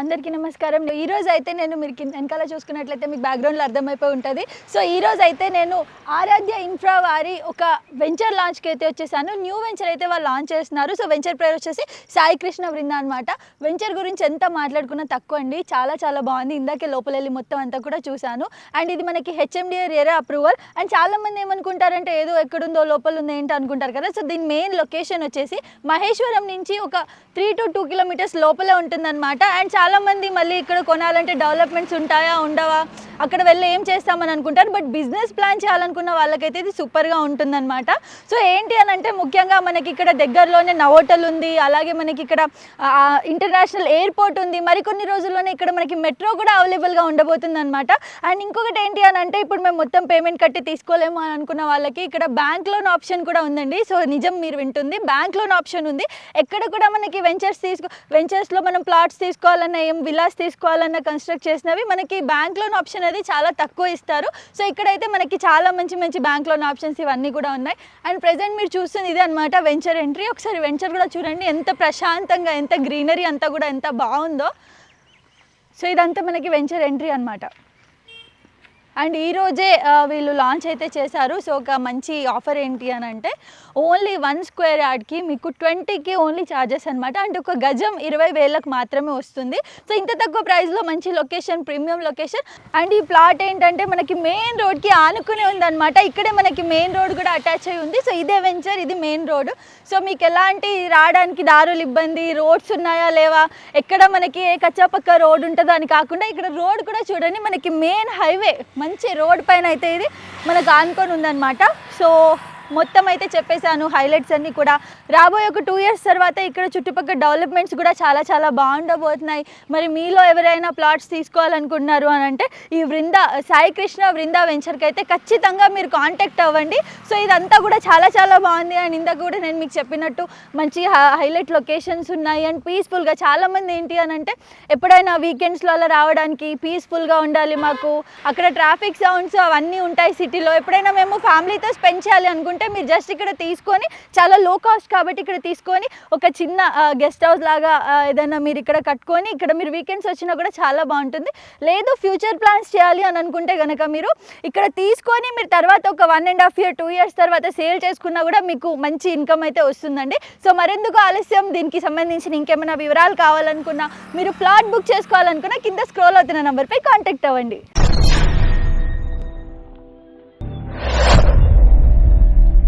అందరికీ నమస్కారం. ఈ రోజు అయితే నేను మీరు కింద వెనకాల చూసుకున్నట్లయితే మీకు బ్యాక్గ్రౌండ్లో అర్థమైపోయి ఉంటుంది. సో ఈ రోజు అయితే నేను ఆరాధ్య ఇన్ఫ్రా వారి ఒక వెంచర్ లాంచ్కి అయితే వచ్చేసాను. న్యూ వెంచర్ అయితే వాళ్ళు లాంచ్ చేస్తున్నారు. సో వెంచర్ పేరు వచ్చేసి సాయి కృష్ణ బృంద అనమాట వెంచర్ గురించి ఎంత మాట్లాడుకున్నా తక్కువ అండి. చాలా చాలా బాగుంది. ఇందాకే లోపల వెళ్ళి మొత్తం అంతా కూడా చూశాను. అండ్ ఇది మనకి హెచ్ఎండిఏ రేరా అప్రూవల్ అండ్ చాలా మంది ఏమనుకుంటారంటే ఏదో ఎక్కడుందో లోపల ఉందో ఏంటో అనుకుంటారు కదా. సో దీని మెయిన్ లొకేషన్ వచ్చేసి మహేశ్వరం నుంచి ఒక త్రీ టు టూ కిలోమీటర్స్ లోపలే ఉంటుందన్నమాట. అండ్ చాలా చాలామంది మళ్ళీ ఇక్కడ కొనాలంటే డెవలప్మెంట్స్ ఉంటాయా ఉండవా? అక్కడ వెళ్ళి ఏం చేస్తామని అనుకుంటారు. బట్ బిజినెస్ ప్లాన్ చేయాలనుకున్న వాళ్ళకైతే ఇది సూపర్గా ఉంటుందన్నమాట. సో ఏంటి అని అంటే ముఖ్యంగా మనకి ఇక్కడ దగ్గరలోనే నవోటల్ ఉంది. అలాగే మనకి ఇక్కడ ఇంటర్నేషనల్ ఎయిర్పోర్ట్ ఉంది. మరికొన్ని రోజుల్లోనే ఇక్కడ మనకి మెట్రో కూడా అవైలబుల్గా ఉండబోతుంది అనమాట అండ్ ఇంకొకటి ఏంటి అని అంటే ఇప్పుడు మేము మొత్తం పేమెంట్ కట్టి తీసుకోలేము అని అనుకున్న వాళ్ళకి ఇక్కడ బ్యాంక్ లోన్ ఆప్షన్ కూడా ఉందండి. సో నిజం మీరు వింటుంది. బ్యాంక్ లోన్ ఆప్షన్ ఉంది. ఎక్కడ కూడా మనకి వెంచర్స్ తీసుకో వెంచర్స్లో మనం ప్లాట్స్ తీసుకోవాలన్నా ఏం విలాస్ తీసుకోవాలన్నా కన్స్ట్రక్ట్ చేసినవి మనకి బ్యాంక్ లోన్ ఆప్షన్ అనేది చాలా తక్కువ ఇస్తారు. సో ఇక్కడైతే మనకి చాలా మంచి మంచి బ్యాంక్ లోన్ ఆప్షన్స్ ఇవన్నీ కూడా ఉన్నాయి. అండ్ ప్రజెంట్ మీరు చూస్తుంది ఇదే అనమాట వెంచర్ ఎంట్రీ ఒకసారి వెంచర్ కూడా చూడండి ఎంత ప్రశాంతంగా ఎంత గ్రీనరీ అంతా కూడా ఎంత బాగుందో. సో ఇదంతా మనకి వెంచర్ ఎంట్రీ అనమాట అండ్ ఈరోజే వీళ్ళు లాంచ్ అయితే చేశారు. సో ఒక మంచి ఆఫర్ ఏంటి అని అంటే ఓన్లీ వన్ స్క్వేర్ యార్డ్కి మీకు ట్వంటీకి ఓన్లీ ఛార్జెస్ అనమాట అంటే ఒక గజం ఇరవై వేలకు మాత్రమే వస్తుంది. సో ఇంత తక్కువ ప్రైస్లో మంచి లొకేషన్ ప్రీమియం లొకేషన్ అండ్ ఈ ప్లాట్ ఏంటంటే మనకి మెయిన్ రోడ్కి ఆనుకునే ఉందన్నమాట. ఇక్కడే మనకి మెయిన్ రోడ్ కూడా అటాచ్ అయి ఉంది. సో ఇదే వెంచర్ ఇది మెయిన్ రోడ్ సో మీకు ఎలాంటి రావడానికి దారులు ఇబ్బంది రోడ్స్ ఉన్నాయా లేవా? ఎక్కడ మనకి ఏ కచ్చాపక్క రోడ్ ఉంటుందో అని కాకుండా ఇక్కడ రోడ్ కూడా చూడండి మనకి మెయిన్ హైవే మంచి రోడ్ పైన అయితే ఇది మనకు ఆనుకొని ఉందన్నమాట. సో మొత్తం అయితే చెప్పేశాను హైలైట్స్ అన్నీ కూడా. రాబోయే ఒక టూ ఇయర్స్ తర్వాత ఇక్కడ చుట్టుపక్కల డెవలప్మెంట్స్ కూడా చాలా చాలా బాగుండబోతున్నాయి. మరి మీలో ఎవరైనా ప్లాట్స్ తీసుకోవాలనుకుంటున్నారు అని అంటే ఈ వృంద సాయి కృష్ణ వృందా వెంచర్కి అయితే ఖచ్చితంగా మీరు కాంటాక్ట్ అవ్వండి. సో ఇదంతా కూడా చాలా చాలా బాగుంది. అండ్ ఇందాక కూడా నేను మీకు చెప్పినట్టు మంచి హైలైట్ లొకేషన్స్ ఉన్నాయి. అండ్ పీస్ఫుల్గా చాలామంది ఏంటి అని అంటే ఎప్పుడైనా వీకెండ్స్లో అలా రావడానికి పీస్ఫుల్గా ఉండాలి మాకు. అక్కడ ట్రాఫిక్ సౌండ్స్ అవన్నీ ఉంటాయి సిటీలో ఎప్పుడైనా మేము ఫ్యామిలీతో స్పెండ్ చేయాలి అనుకుంటే మీరు జస్ట్ ఇక్కడ తీసుకొని చాలా లో కాస్ట్ కాబట్టి ఇక్కడ తీసుకొని ఒక చిన్న గెస్ట్ హౌస్ లాగా ఏదైనా మీరు ఇక్కడ కట్టుకొని ఇక్కడ మీరు వీకెండ్స్ వచ్చినా కూడా చాలా బాగుంటుంది. లేదు ఫ్యూచర్ ప్లాన్స్ చేయాలి అని అనుకుంటే కనుక మీరు ఇక్కడ తీసుకొని మీరు తర్వాత ఒక one and half year two years తర్వాత సేల్ చేసుకున్నా కూడా మీకు మంచి ఇన్కమ్ అయితే వస్తుందండి. సో మరెందుకు ఆలస్యం? దీనికి సంబంధించిన ఇంకేమైనా వివరాలు కావాలనుకున్నా మీరు ప్లాట్ బుక్ చేసుకోవాలనుకున్నా కింద స్క్రోల్ అవుతున్న నెంబర్పై కాంటాక్ట్ అవ్వండి.